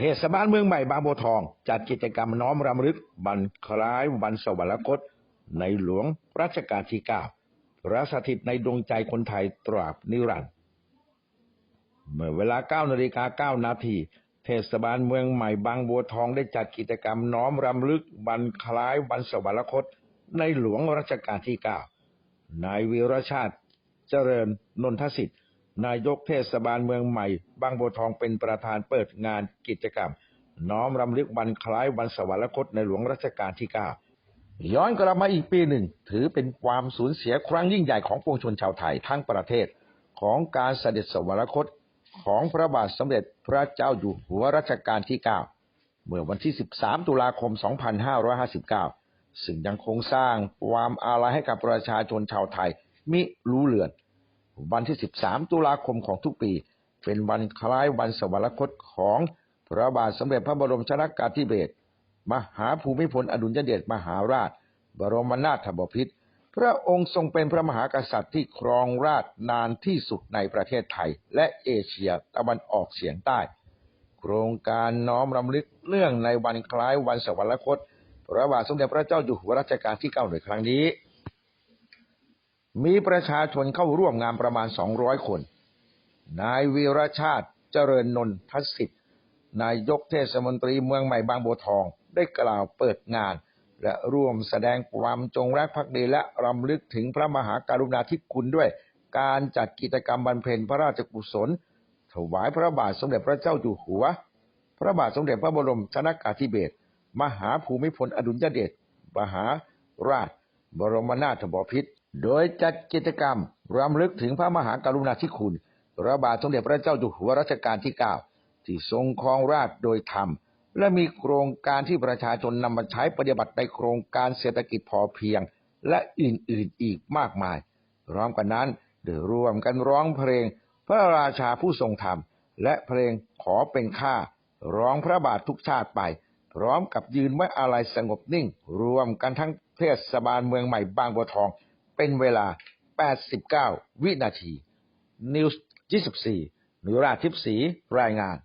เทศบาลเมืองใหม่บางบัวทอง จัดกิจกรรมน้อมรำลึกบันคล้ายวันสวรรคต ในหลวงรัชกาลที่ 9 พระสถิตในดวงใจคนไทยตราบนิรันดร์เมื่อเวลา 9 นาฬิกา 9 นาที เทศบาลเมืองใหม่บางบัวทองได้จัดกิจกรรมน้อมรำลึกบันคล้ายวันสวรรคต ในหลวงรัชกาลที่ 9 นายวีรชาติเจริญนนทสิทธิ์ นายกเทศบาลเมืองใหม่ บางบัวทองเป็นประธานเปิดงานกิจกรรม น้อมรำลึกวันคล้ายวันสวรรคตในหลวงรัชกาลที่ 9 ย้อนกลับมาอีกปีหนึ่ง ถือเป็นความสูญเสียครั้งยิ่งใหญ่ของปวงชนชาวไทยทั้งประเทศ ของการเสด็จสวรรคตของพระบาทสมเด็จพระเจ้าอยู่หัวรัชกาลที่ 9 เมื่อวันที่ 13 ตุลาคม 2559 ซึ่งยังคงสร้างความอาลัยให้กับประชาชนชาวไทยมิรู้เลือน วันที่ 13 ตุลาคมของทุกปี เป็นวันคล้ายวันสวรรคตของพระบาทสมเด็จพระบรมชนกาธิเบศรมหาภูมิพลอดุลยเดชมหาราช บรมนาถบพิตรพระองค์ทรงเป็นพระมหากษัตริย์ที่ครองราชนานที่สุดในประเทศไทย และเอเชียตะวันออกเฉียงใต้ โครงการน้อมรำลึกเรื่องในวันคล้ายวันสวรรคต พระบาทสมเด็จพระเจ้าอยู่หัวรัชกาลที่ 9 ในครั้งนี้ มีประชาชนเข้าร่วมงานประมาณ 200 คน นายวีรชาติเจริญนนทสิทธิ์ นายกเทศมนตรีเมืองใหม่บางบัวทองได้กล่าวเปิดงาน และร่วมแสดงความจงรักภักดีและรำลึกถึงพระมหาการุณาธิคุณด้วย การจัดกิจกรรมบรรเพ็ญพระราชกุศล ถวายพระบาทสมเด็จพระเจ้าอยู่หัว พระบาทสมเด็จพระบรมชนกาธิเบศรมหาภูมิพลอดุลยเดชมหาราช บรมนาถบพิตร โดยจัดกิจกรรมรำลึกถึงพระมหากรุณาธิคุณพระบาทสมเด็จพระเจ้าอยู่หัวรัชกาลที่ 9 ที่ทรงครองราชย์โดยธรรม และมีโครงการที่ประชาชนนำมาใช้ปฏิบัติในโครงการเศรษฐกิจพอเพียง และอื่นๆอีกมากมายพร้อมกันนั้นได้ร่วมกันร้องเพลงพระราชาผู้ทรงธรรม และเพลงขอเป็นข้าร้องพระบาททุกชาติไป พร้อมกับยืนไว้อาลัยสงบนิ่ง รวมกันทั้งเทศบาลเมืองใหม่บางบัวทอง เป็นเวลา 89 วินาที นิวส์ 24นุราทิพสีรายงาน